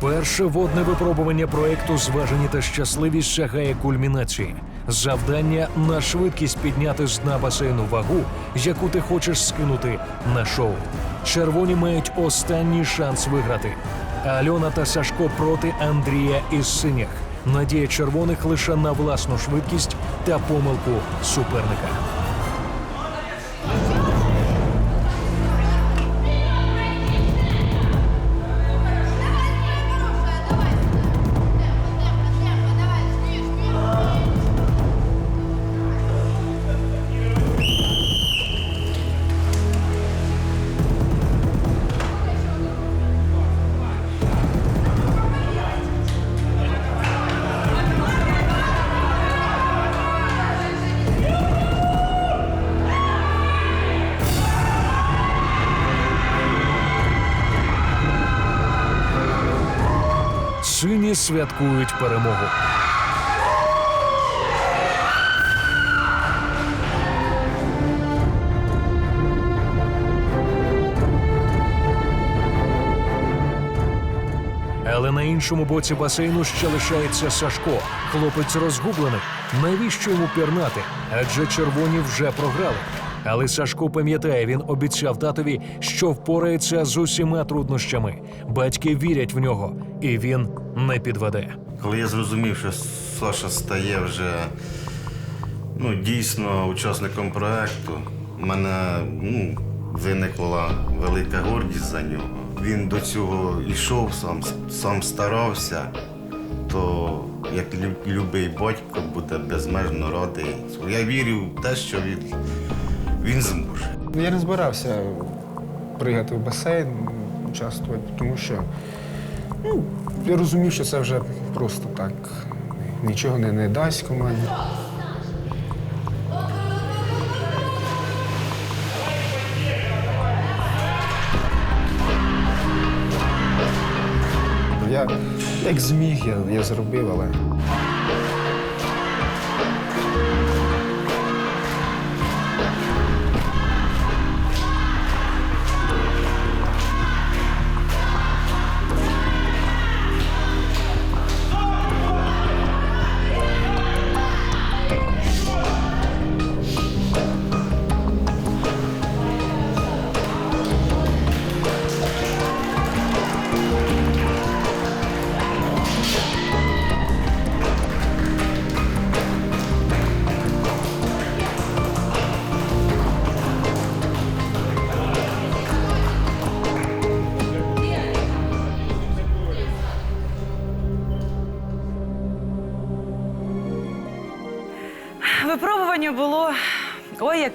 Перше водне випробування проекту Зважені та щасливість сягає кульмінації. Завдання на швидкість підняти з дна басейну вагу, яку ти хочеш скинути на шоу. Червоні мають останній шанс виграти. Альона та Сашко проти Андрія із синіх. Надія червоних лише на власну швидкість та помилку суперника. Сині святкують перемогу. Але на іншому боці басейну ще лишається Сашко. Хлопець розгублений. Навіщо йому пірнати? Адже червоні вже програли. Але Сашко пам'ятає, він обіцяв татові, що впорається з усіма труднощами. Батьки вірять в нього, і він не підведе. Коли я зрозумів, що Саша стає вже ну, дійсно учасником проекту, в мене ну, виникла велика гордість за нього. Він до цього йшов, сам, сам старався, то як любий батько буде безмежно радий. Я вірю в те, що він, він зможе. Ну, Я не збирався пригати в басейн, участвувати, тому що ну, я розумів, що це вже просто так нічого не, не дасть команді. Я як зміг, я, я зробив, але.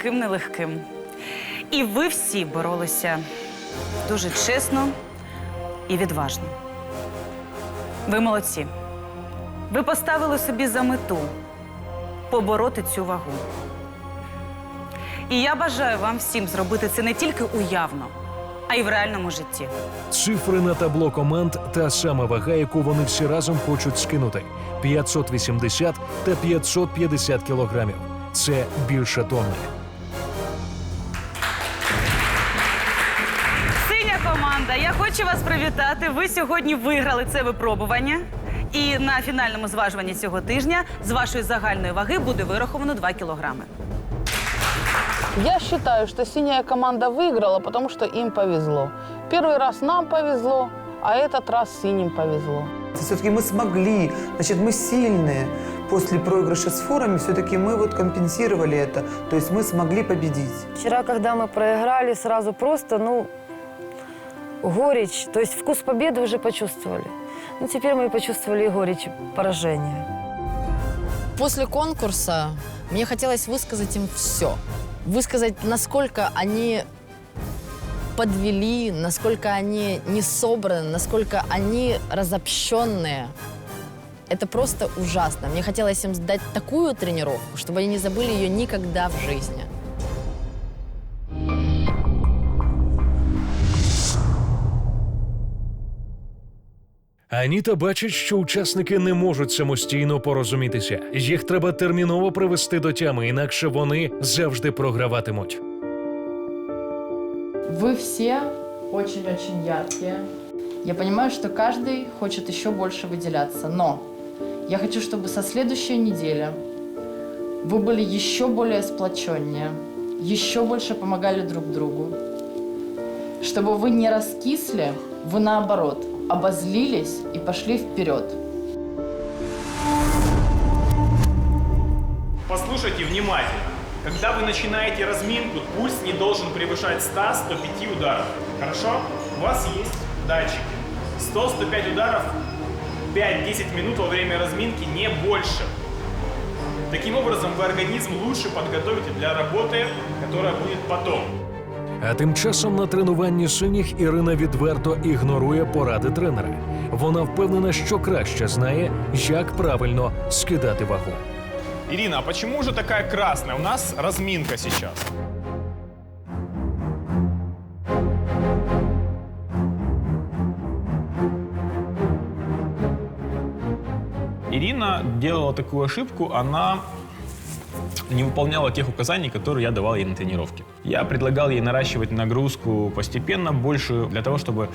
Ой, яким нелегким. І ви всі боролися дуже чесно і відважно. Ви молодці. Ви поставили собі за мету побороти цю вагу. І я бажаю вам всім зробити це не тільки уявно, а й в реальному житті. Цифри на табло команд та сама вага, яку вони всі разом хочуть скинути 580 та 550 кілограмів. Це більше тонни. хочу вас привітати. Ви сьогодні виграли це випробування. І на фінальному зважуванні цього тижня з вашої загальної ваги буде вираховано 2 кілограми. Я считаю, что синяя команда выиграла, потому что им повезло. Первый раз нам повезло, а этот раз синим повезло. Все-таки мы смогли, значит, мы сильные. После проигрыша с фурами все-таки мы вот компенсировали это. То есть мы смогли победить. Вчера, когда мы проиграли, сразу просто, ну, горечь, то есть вкус победы уже почувствовали. Ну, теперь мы почувствовали и горечь поражения. После конкурса мне хотелось высказать им все. Высказать, насколько они подвели, насколько они не собраны, насколько они разобщенные. Это просто ужасно. Мне хотелось им дать такую тренировку, чтобы они не забыли ее никогда в жизни. Аніта бачить, що учасники не можуть самостійно порозумітися. Їх треба терміново привести до тями, інакше вони завжди програватимуть. Вы все очень-очень яркие. Я понимаю, что каждый хочет еще больше выделяться, но я хочу, чтобы со следующей недели вы были еще более сплоченнее, еще больше помогали друг другу, чтобы вы не раскисли, вы наоборот обозлились и пошли вперед. Послушайте внимательно. Когда вы начинаете разминку, пульс не должен превышать 100-105 ударов. Хорошо? У вас есть датчики. 100-105 ударов 5-10 минут во время разминки, не больше. Таким образом, вы организм лучше подготовите для работы, которая будет потом. А тим часом на тренуванні синіх Ірина відверто ігнорує поради тренера. Вона впевнена, що краще знає, як правильно скидати вагу. Ирина, а почему же такая красная? У нас разминка сейчас. Ирина делала такую ошибку, она не выполняла тех указаний, которые я давал ей на тренировке. Я предлагал ей наращивать нагрузку постепенно, большую, для того, чтобы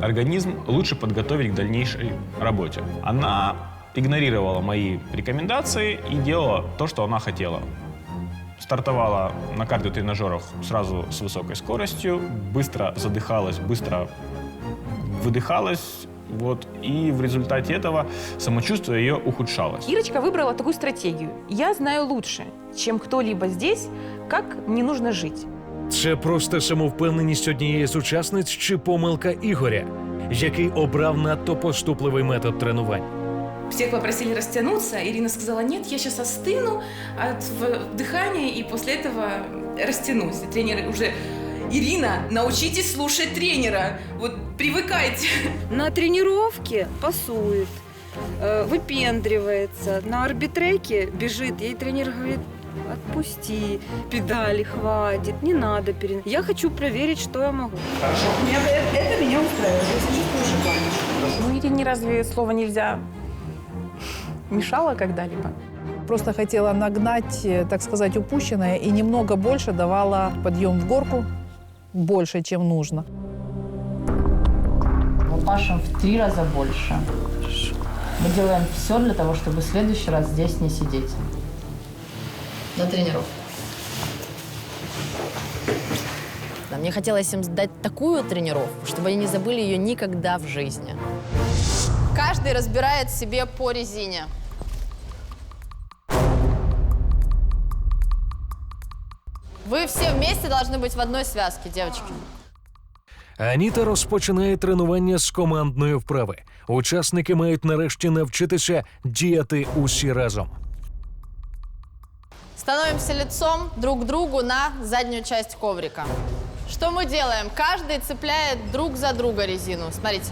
организм лучше подготовить к дальнейшей работе. Она игнорировала мои рекомендации и делала то, что она хотела. Стартовала на кардиотренажерах сразу с высокой скоростью, быстро задыхалась, быстро выдыхалась, вот, и в результате этого самочувствие ее ухудшалось. Ирочка выбрала такую стратегию. Я знаю лучше, чем кто-либо здесь, как мне нужно жить. Це просто самовпевненість однієї з учасниць чи помилка Ігоря, який обрав надто поступливий метод тренувань. Всех попросили растянуться. Ирина сказала, нет, я сейчас остыну от в- дыхания и после этого растянусь. И тренер уже, Ирина, научитесь слушать тренера. Вот привыкайте. На тренировке пасует, э, выпендривается, на арбитреке бежит. Ей тренер говорит, отпусти, педали хватит, не надо перен... Я хочу проверить, что я могу. Ну, Ирине разве слово нельзя мешало когда-либо? Просто хотела нагнать, э, так сказать, упущенное и немного больше давала подъем в горку, больше, чем нужно. Мы пашем в три раза больше. Мы делаем все для того, чтобы в следующий раз здесь не сидеть. На тренировку. Да, мне хотелось им дать такую тренировку, чтобы они не забыли ее никогда в жизни. Каждый разбирает себе по резине. Вы все вместе должны быть в одной связке, девочки. Аніта розпочинає тренування з командної вправи. Учасники мають нарешті навчитися діяти усі разом. Становимся лицом друг к другу на заднюю часть коврика. Что мы делаем? Каждый цепляет друг за друга резину. Смотрите.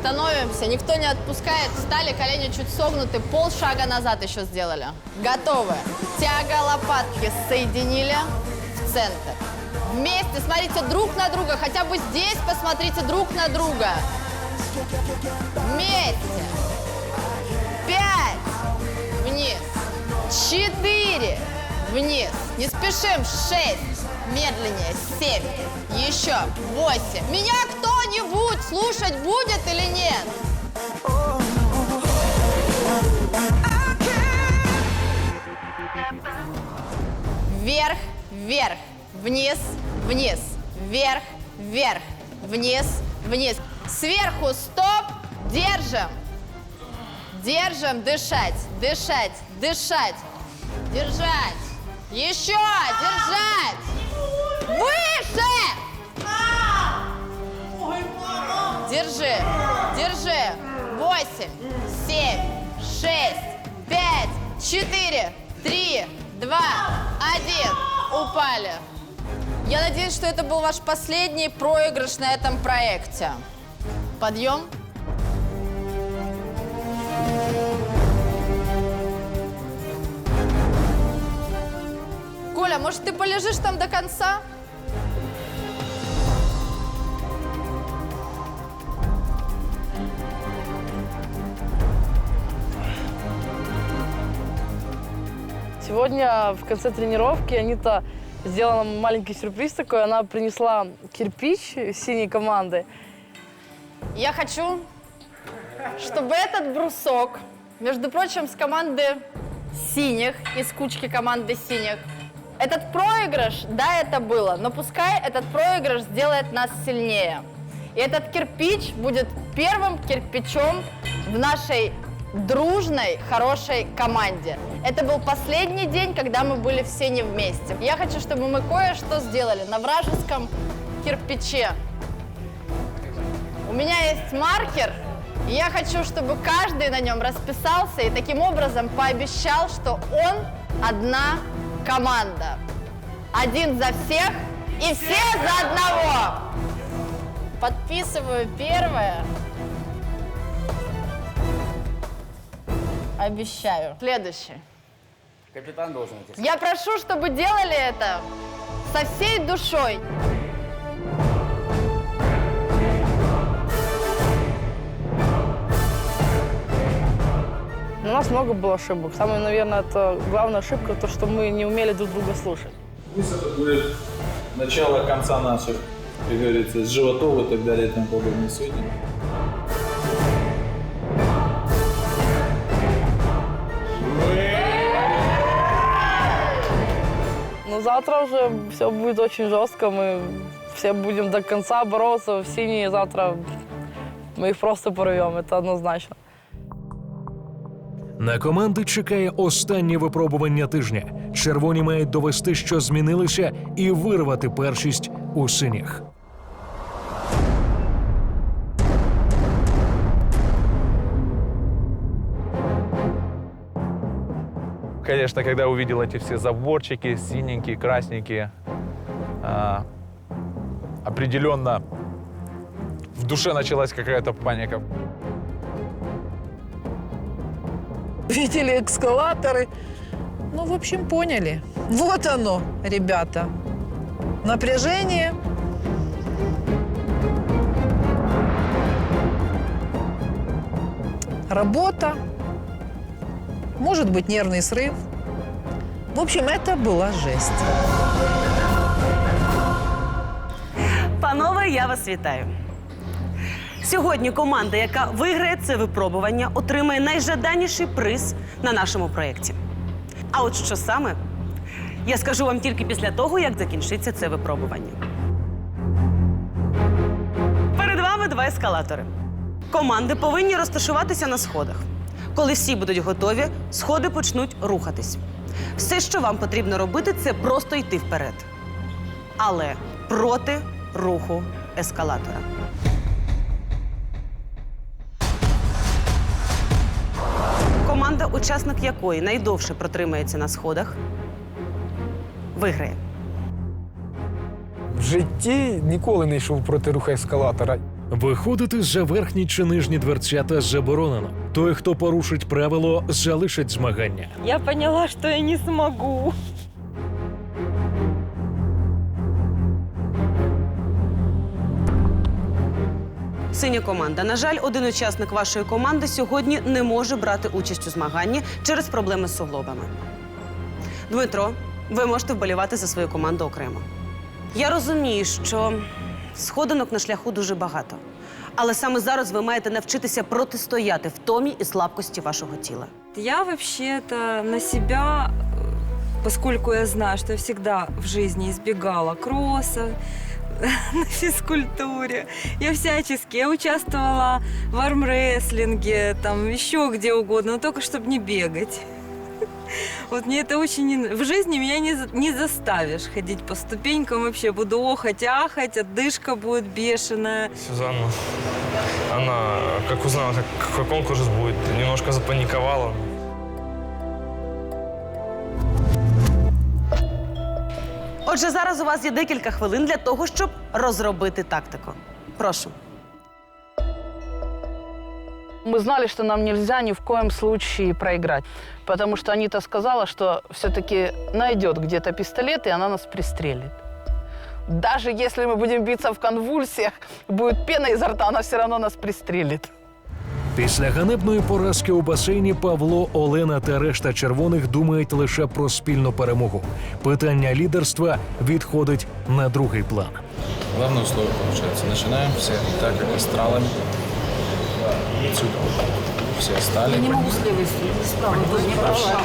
Становимся, никто не отпускает. Встали, колени чуть согнуты, полшага назад еще сделали. Готовы. Тяга лопатки соединили в центр. Вместе смотрите друг на друга, хотя бы здесь посмотрите друг на друга. Вместе. Пять. Вниз. Четыре. Вниз. Не спешим. Шесть. Медленнее. Семь. Еще. Восемь. Меня кто-нибудь слушать будет или нет? Вверх, вверх, вниз, вниз, вверх, вверх, вниз, вниз. Сверху стоп, держим. Держим, дышать, дышать, дышать, держать. Еще, держать. Выше! Держи, держи. Восемь, семь, шесть, пять, четыре, три, два, один. Упали. Я надеюсь, что это был ваш последний проигрыш на этом проекте. Подъем. Коля, может, ты полежишь там до конца? Сегодня в конце тренировки Анита сделала маленький сюрприз такой. Она принесла кирпич синей команды Я хочу, чтобы этот брусок, между прочим, с команды синих, из кучки команды синих, этот проигрыш, да, это было, но пускай этот проигрыш сделает нас сильнее. И этот кирпич будет первым кирпичом в нашей дружной, хорошей команде. Это был последний день, когда мы были все не вместе. Я хочу, чтобы мы кое-что сделали на вражеском кирпиче. У меня есть маркер, и я хочу, чтобы каждый на нем расписался и таким образом пообещал, что он одна команда. Один за всех и все за одного. Подписываю первое. Обещаю. Следующее. Капитан должен идти. Я прошу, чтобы делали это со всей душой. У нас много было ошибок. Самая, наверное, это главная ошибка, то, что мы не умели друг друга слушать. Пусть это будет начало конца наших, как говорится, с животов и так далее и тому подобное. Сегодня Но завтра уже все будет очень жестко. Мы все будем до конца бороться. В синие завтра мы их просто порвем, это однозначно. На команди чекає останнє випробування тижня. Червоні мають довести, що змінилися, і вирвати першість у синіх. Конечно, когда увидел эти все заборчики, синенькие, красненькие, а, определенно в душе началась какая-то паника. Видели эскалаторы. Ну, в общем, поняли. Вот оно, ребята. Напряжение. Работа. Может быть, нервный срыв. В общем, это была жесть. Панове, я вас вітаю. Сьогодні команда, яка виграє це випробування, отримає найжаданіший приз на нашому проєкті. А от що саме, я скажу вам тільки після того, як закінчиться це випробування. Перед вами два ескалатори. Команди повинні розташуватися на сходах. Коли всі будуть готові, сходи почнуть рухатись. Все, що вам потрібно робити, це просто йти вперед. Але проти руху ескалатора. Команда, учасник якої найдовше протримається на сходах, виграє. В житті ніколи не йшов проти руху ескалатора. Виходити за верхні чи нижні дверцята заборонено. Той, хто порушить правило, залишить змагання. Я поняла, что я не смогу. Синя команда. На жаль, один учасник вашої команди сьогодні не може брати участь у змаганні через проблеми з суглобами. Дмитро, ви можете вболівати за свою команду окремо. Я розумію, що сходинок на шляху дуже багато. Але саме зараз ви маєте навчитися протистояти втомі і слабкості вашого тіла. Я вообще-то на себя, поскольку я знаю, что я всегда в жизни избегала кросса, на физкультуре. Я всячески, я участвовала в армрестлинге, там еще где угодно, но только чтобы не бегать. Вот мне это очень... В жизни меня не, за- не заставишь ходить по ступенькам вообще. Буду охать, ахать, отдышка будет бешеная. Сюзанна, она, как узнала, как, какой конкурс будет, немножко запаниковала. Отже, зараз у вас є декілька хвилин для того, щоб розробити тактику. Прошу. Мы знали, что нам нельзя ни в коем случае проиграть, потому что Анита сказала, что все-таки найдет где-то пистолет, и она нас пристрелит. Даже если мы будем биться в конвульсиях, будет пена изо рта, она все равно нас пристрелит. Після ганебної поразки у басейні Павло, Олена та решта червоних думають лише про спільну перемогу. Питання лідерства відходить на другий план. Главное условие получается. Начинаем все так, как астралами. отсюда. Все стали. Я не могу с левой стороны, с правой, вы не правша.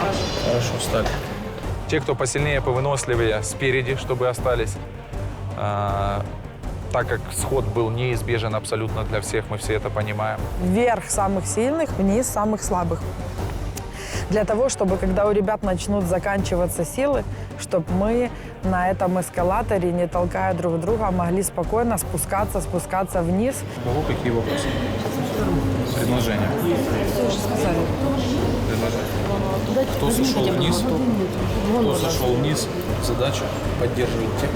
Хорошо, встали. Те, кто посильнее, повыносливее, спереди, чтобы остались. А, так как сход был неизбежен абсолютно для всех, мы все это понимаем. Вверх самых сильных, вниз самых слабых. Для того, чтобы когда у ребят начнут заканчиваться силы, чтобы мы на этом эскалаторе, не толкая друг друга, могли спокойно спускаться, спускаться вниз. Могу какие вопросы? Предложения. Предложения. Кто сошел вниз? Кто сошел вниз? Задача поддерживать тех,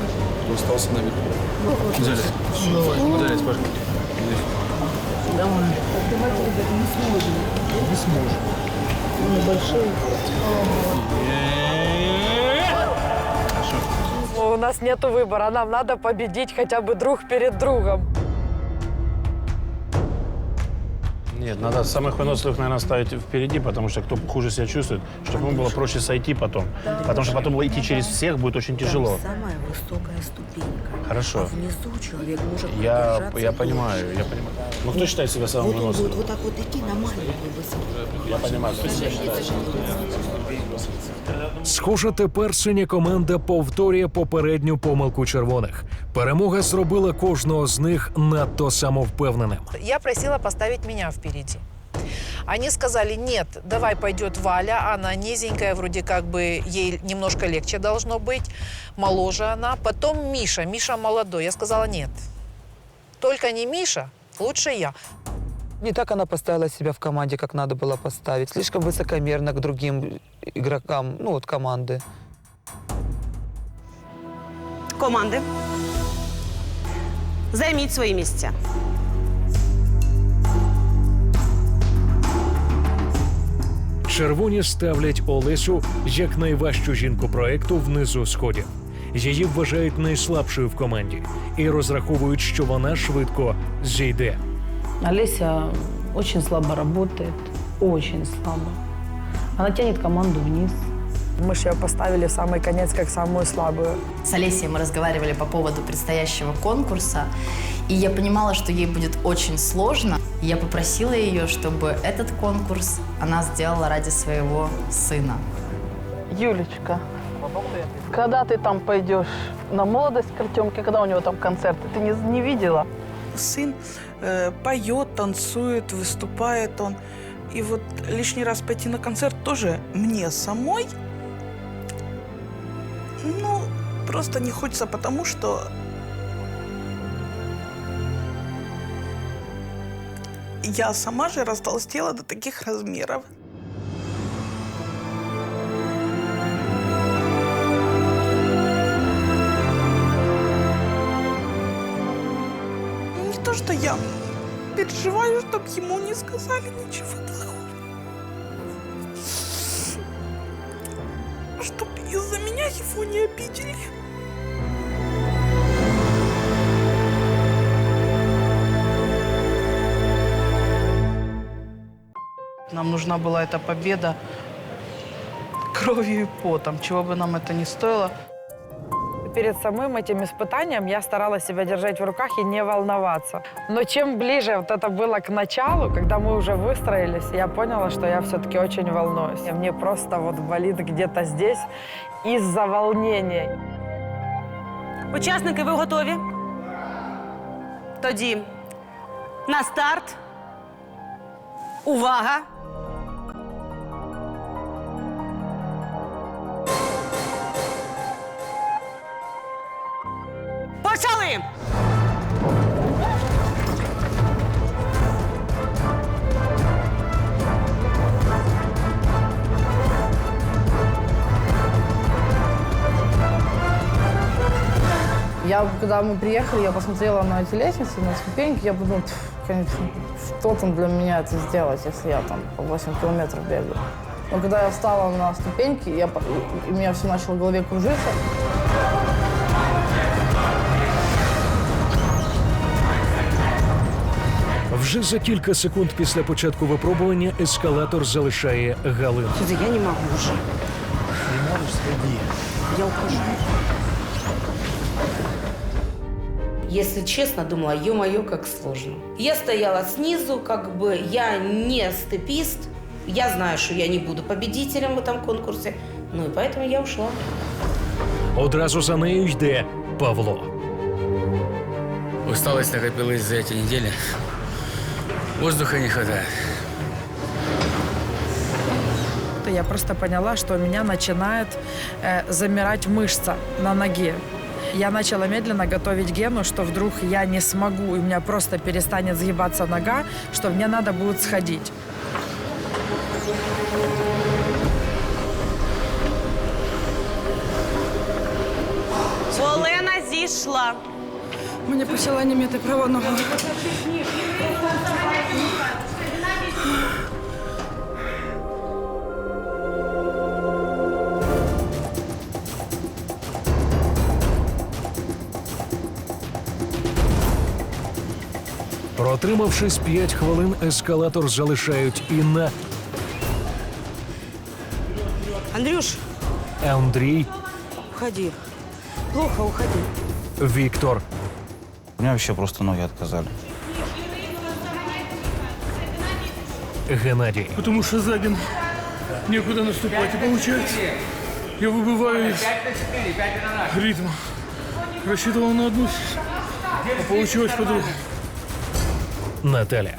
кто остался. Залезь. Залезь, пожалуйста. Не сможем. Небольшие. У нас нет выбора, нам надо победить хотя бы друг перед другом. Нет, надо самых выносливых, наверное, ставить впереди, потому что кто хуже себя чувствует, чтобы ему было проще сойти потом. Потому что потом идти через всех будет очень тяжело. самая высокая ступенька. Хорошо. А внизу человек может Я, я понимаю, я понимаю. Ну кто считает себя самым Вот выносливым? вот так вот идти на маленькой высоте. Я понимаю. Схоже, тепер синя команда повторює попередню помилку червоних. Перемога зробила кожного з них надто самовпевненим. Я просила поставить меня впереди. Они сказали, нет, давай пойдет Валя, она низенькая, вроде как бы ей немножко легче должно быть, моложе она. Потом Миша, Миша молодой. Я сказала, нет, только не Миша, лучше я. Не так она поставила себя в команде, как надо было поставить. Слишком высокомерно к другим игрокам, ну вот команды. Команди. Займіть свої місця. Червоні ставлять Олесю як найважчу жінку проекту внизу сходів. Її вважають найслабшою в команді і розраховують, що вона швидко зійде. Олеся очень слабо работает, очень слабо. Она тянет команду вниз. Мы же ее поставили в самый конец, как самую слабую. С Олесей мы разговаривали по поводу предстоящего конкурса, и я понимала, что ей будет очень сложно. И Я попросила ее, чтобы этот конкурс она сделала ради своего сына. Юлечка, когда ты там пойдешь на молодость к Артемке, когда у него там концерты, ты не, не видела? Сын э, поет, танцует, выступает он. И вот лишний раз пойти на концерт тоже мне самой, ну, просто не хочется, потому что я сама же растолстела до таких размеров. Не то, что я переживаю, чтобы ему не сказали ничего плохого. Чтоб из-за меня его не обидели. Нам нужна была эта победа кровью и потом, чего бы нам это ни стоило. Перед самым этим испытанием я старалась себя держать в руках и не волноваться. Но чем ближе вот это было к началу, когда мы уже выстроились, я поняла, что я все-таки очень волнуюсь. И мне просто вот болит где-то здесь из-за волнения. Учасники, ви готові? Тоді на старт. Увага! Почали! Я, когда мы приехали, я посмотрела на эти лестницы, на ступеньки, я подумала, «Пф, конечно, что там для меня это сделать, если я там по 8 километров бегаю. Но когда я встала на ступеньки, я, и меня все начало в голове кружиться. Вже за кілька секунд після початку випробування ескалатор залишає Галину. Я не могу уже. Не можешь, сходи. Я ухожу. Если честно, думала, ё-моё, как сложно. Я стояла снизу, как бы я не степист, я знаю, что я не буду победителем в этом конкурсе, ну и поэтому я ушла. Одразу за нею йде Павло. Усталость накопилась за эти недели. Воздуха не хватает. То Я просто поняла, что у меня начинает э, замирать мышца на ноге. Я начала медленно готовить Гену, что вдруг я не смогу, и у меня просто перестанет сгибаться нога, что мне надо будет сходить. Олена зійшла. Мені почала німіти права нога. Протримавшись 5 хвилин, ескалатор залишають Інна, Андрюш, Андрій, уходи. Плохо, уходи. Віктор. У меня вообще просто ноги отказали. Геннадій. Потому что сзади некуда наступать. И получается, я выбываю из ритма. Рассчитывал на одну, а получилось по-другому. Наталя.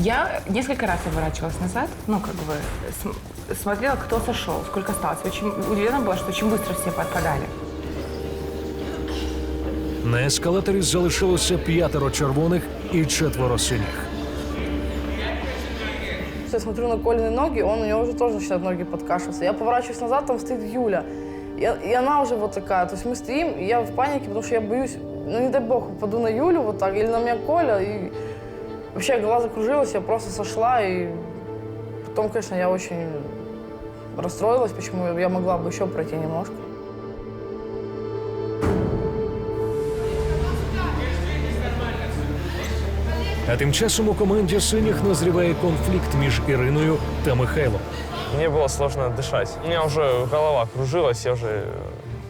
Я несколько раз оборачивалась назад, ну, как бы, см- смотрела, кто сошел, сколько осталось. Очень удивлена была, что очень быстро все подпадали. На ескалаторі залишилося п'ятеро червоних і четверо синіх. Я смотрю на Колины ноги, он у него уже тоже начинает ноги подкашиваться. Я поворачиваюсь назад, там стоит Юля. И, и она уже вот такая. То есть мы стоим, и я в панике, потому что я боюсь, ну не дай бог, упаду на Юлю вот так, или на меня Коля. И вообще голова закружилась, я просто сошла. И потом, конечно, я очень расстроилась, почему я могла бы еще пройти немножко. А тим часом у команді синіх назріває конфлікт між Іриною та Михайлом. Мне было сложно дышать. У меня уже голова кружилась, я уже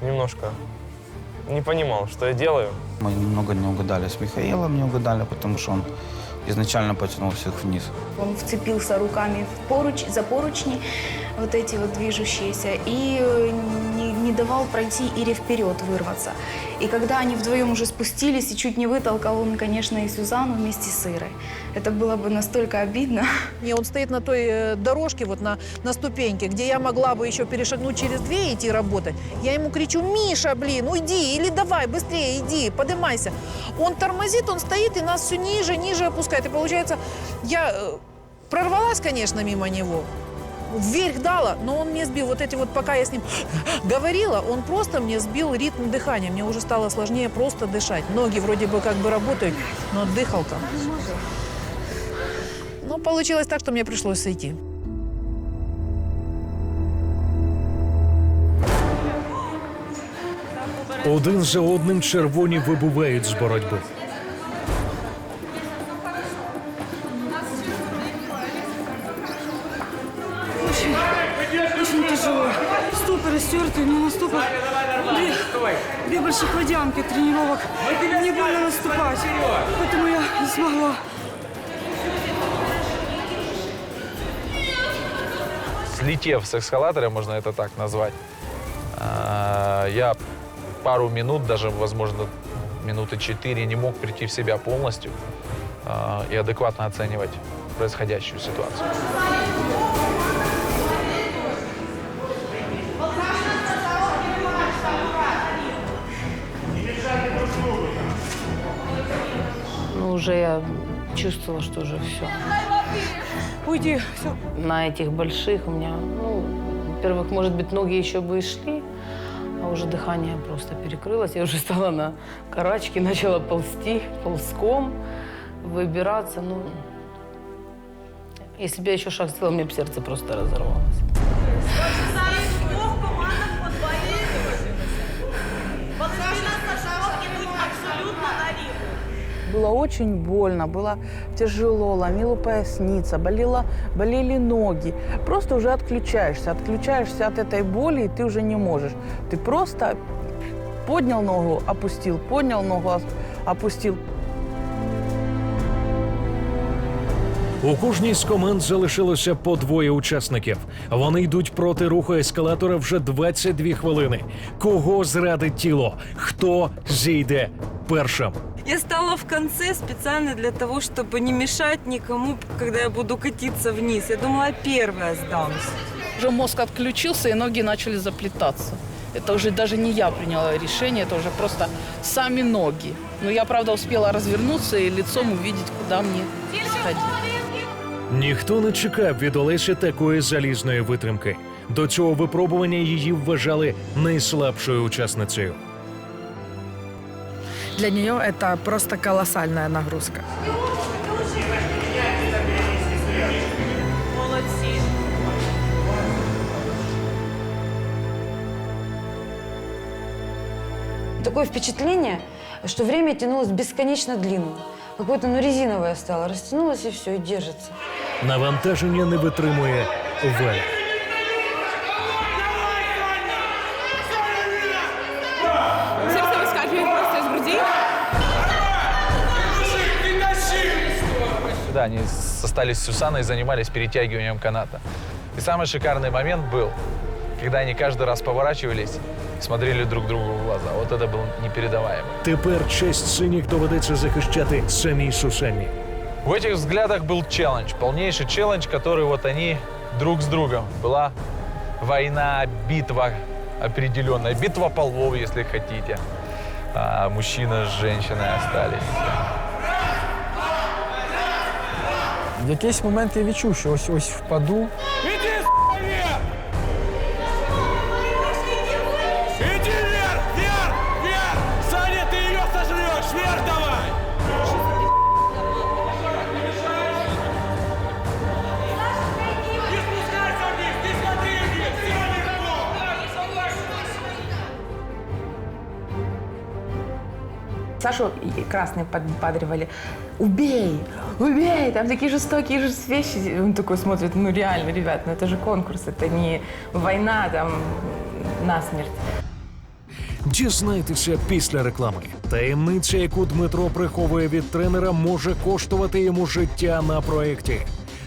немножко не понимал, что я делаю. Мы немного не угадали с Михаилом, не угадали, потому что он изначально потянул всех вниз. Он вцепился руками в поруч, за поручни, вот эти вот движущиеся, и не, не давал пройти Ире вперед, вырваться. И когда они вдвоем уже спустились, и чуть не вытолкал он, конечно, и Сюзанну вместе с Ирой. Это было бы настолько обидно. И он стоит на той э, дорожке, вот на, на ступеньке, где я могла бы еще перешагнуть через две и идти работать. Я ему кричу, Миша, блин, уйди, или давай, быстрее, иди, поднимайся. Он тормозит, он стоит и нас все ниже, ниже опускает. И получается, я э, прорвалась, конечно, мимо него, вверх дала, но он мне сбил. Вот эти вот, пока я с ним говорила, он просто мне сбил ритм дыхания. Мне уже стало сложнее просто дышать. Ноги вроде бы как бы работают, но дыхалка. Ну, получилось так, что мне пришлось сойти. Один за одним червоні вибувають з боротьби. На стопах две, две больших водянки тренировок. Мне больно наступать, поэтому я не смогла. Слетев с эскалатора, можно это так назвать, а, я пару минут, даже, возможно, минуты четыре, не мог прийти в себя полностью а, и адекватно оценивать происходящую ситуацию. Уже я чувствовала, что уже все. Уйди, все. На этих больших у меня, ну, во-первых, может быть, ноги еще бы и шли, а уже дыхание просто перекрылось. Я уже стала на карачки, начала ползти ползком, выбираться. Ну, если бы я еще шаг сделала, мне бы сердце просто разорвалось. Было очень больно, было тяжело, ломила поясница, болела, болели ноги. Просто уже отключаешься, отключаешься от этой боли, и ты уже не можешь. Ты просто Поднял ногу, опустил, поднял ногу, ос- опустил. У кожній з команд залишилося по двоє учасників. Вони йдуть проти руху ескалатора вже 22 хвилини. Кого зрадить тіло? Хто зійде першим? Я стала в конце специально для того, чтобы не мешать никому, когда я буду катиться вниз. Я думала, я первая сдамся. Уже мозг отключился, и ноги начали заплетаться. Это уже даже не я приняла решение, это уже просто сами ноги. Но я, правда, успела развернуться и лицом увидеть, куда мне сходить. Ніхто не чекав від Олесі такої залізної витримки. До цього випробування її вважали найслабшою учасницею. Для нее это просто колоссальная нагрузка. Молодцы. Такое впечатление, что время тянулось бесконечно длинно. Какое-то, ну, резиновое стало. Растянулось и все, и держится. Навантаження не витримує Валя. Да, они остались с Сусаной и занимались перетягиванием каната. И самый шикарный момент был, когда они каждый раз поворачивались и смотрели друг другу в глаза. Вот это было непередаваемо. Тепер честь синіх доведеться захищати самій Сусанні. В этих взглядах был челлендж, полнейший челлендж, который вот они друг с другом. Была война, битва определенная, битва полов, если хотите. А мужчина с женщиной остались. В якийсь момент я відчув, що ось ось впаду. Сашу и красные подбадривали. Убей! Убей! Там такие жестокие же вещи. Он такой смотрит, ну реально, ребят, ну это же конкурс, это не война там насмерть. Дізнайтеся після реклами. Таємниця, яку Дмитро приховує від тренера, може коштувати йому життя на проєкті.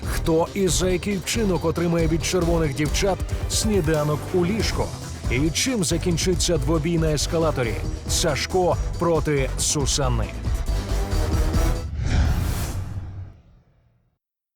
Хто і за який вчинок отримає від червоних дівчат сніданок у ліжко? І чим закінчиться двобій на ескалаторі? Сашко проти Сусанни.